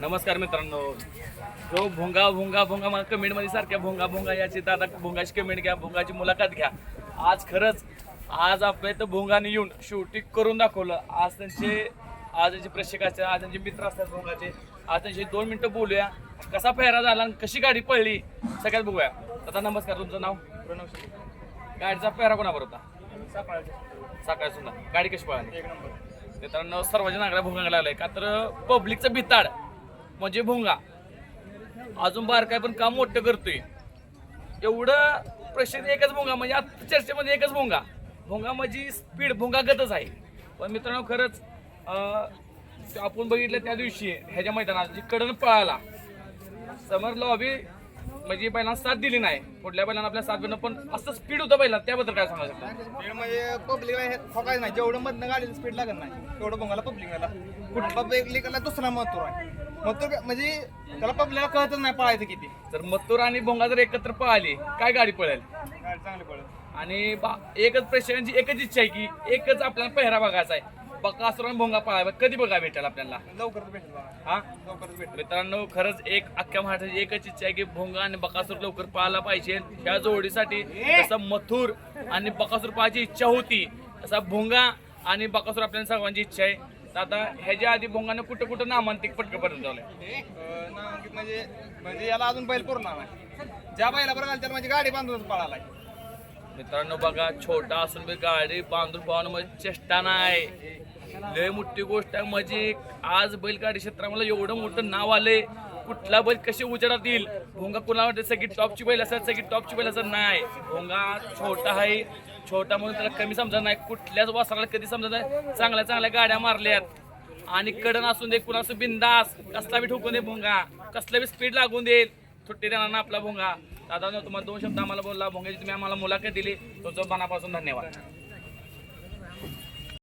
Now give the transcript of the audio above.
नमस्कार मित्रांनो. जो भोंगा भोंगा भोंगा मला कमेंटमध्ये सारख्या भोंगा भोंगा याची दादा भोंगाची कमेंट घ्या भोंगाची मुलाखत घ्या. आज खरंच आज आपल्या इथं भोंगाने येऊन शूटिंग करून दाखवलं. आज त्यांचे आज त्यांचे प्रेक्षक असतात आज त्यांचे मित्र असतात भोंगाचे. आज त्यांचे दोन मिनटं बोलूया. कसा फेरा झाला आणि कशी गाडी पळली सगळ्यात बघूया. दादा नमस्कार. तुमचं नाव? प्रणव गाडीचा पेहरा कोणावर होता? सकाळी सुद्धा. गाडी कशी पळाली? एक नंबर. मित्रांनो सर्वांच्या नागड्या भोंगा लागलाय का तर पब्लिकचं भिताड. म्हणजे भोंगा. अजून बारकाय पण काम मोठं करतोय. एवढं प्रश्न एकच भोंगा म्हणजे आता चर्चेमध्ये एकच भोंगा. भोंगा म्हणजे स्पीड भोंगागतच आहे. पण मित्रांनो खरंच आपण बघितलं त्या दिवशी ह्याच्या मैदानात जी कडन पळाला. समर लॉबी म्हणजे बैलांना साथ दिली नाही. कुठल्या बैलांना आपल्या साथ देणं पण असं स्पीड होतं बैला त्याबद्दल काय सांगा शकता स्पीड म्हणजे पब्लिकला हे ठोकायचं नाही. जेवढं मधनं गाडीचं स्पीड लागत नाही तेवढं बंगाला पब्लिकला कुठं? पब्लिकला दुसरा महत्त्व आहे. महत्त्व म्हणजे त्याला पब्लिकला कळतच नाही पळायचं किती. तर मत्तूर आणि भोंगा जर एकत्र पळाली काय गाडी पळेल? गाडी चांगली पळत आणि बा- एकच प्रेक्षकांची एकच इच्छा आहे की एकच आपल्याला पेहरा बघायचा आहे. बकासूर आणि भोंगा पळायला कधी बघा भेटेल आपल्याला? लवकरच भेटेल बघा. हा? लवकरच भेटेल. मित्रांनो खरंच एक अख्ख्या महाराष्ट्राची एकच इच्छा आहे की भोंगा आणि बकासूर लवकर पळायला पाहिजे. ह्या जोडीसाठी जसं मथुर आणि बकासूर पळायची इच्छा होती. तसा भोंगा आणि बकासूर आपल्याला सर्वांची इच्छा आहे. आता ह्याच्या आधी भोंगानं कुठं कुठं नामांतिक पटकं अं, नामांकित म्हणजे म्हणजे याला अजून बैल नाही. ज्या बैला बरं त्याला म्हणजे गाडी बांधूनच पळाला मित्रांनो बघा छोटा असून बी गाडी बांधून पाहून म्हणजे चेष्टा नाही. लय मोठी गोष्ट आहे. म्हणजे आज बैलगाडी क्षेत्रामध्ये एवढं मोठं नाव आलंय. कुठला बैल कसे उजाडात येईल? भोंगा कुणाला वाटते सगळी टॉपची बैल असतात सगळी टॉपची बैल असतात. नाही. भोंगा छोटा आहे. छोटा म्हणून त्याला कमी समजत नाही. कुठल्याच वासराला कधी समजत नाही. चांगल्या चांगल्या गाड्या मारल्यात. आणि कडन असून दे कुणाचं बिंदास. कसला बी ठोकून दे भोंगा. कसला बी स्पीड लागून देईल. सुट्टी देणार ना आपला भोंगा. दादा तुम्हाला दोन शब्द आम्हाला बोलला. भोंग्याची तुम्ही आम्हाला मुलाखत दिली. तुमचं मनापासून धन्यवाद.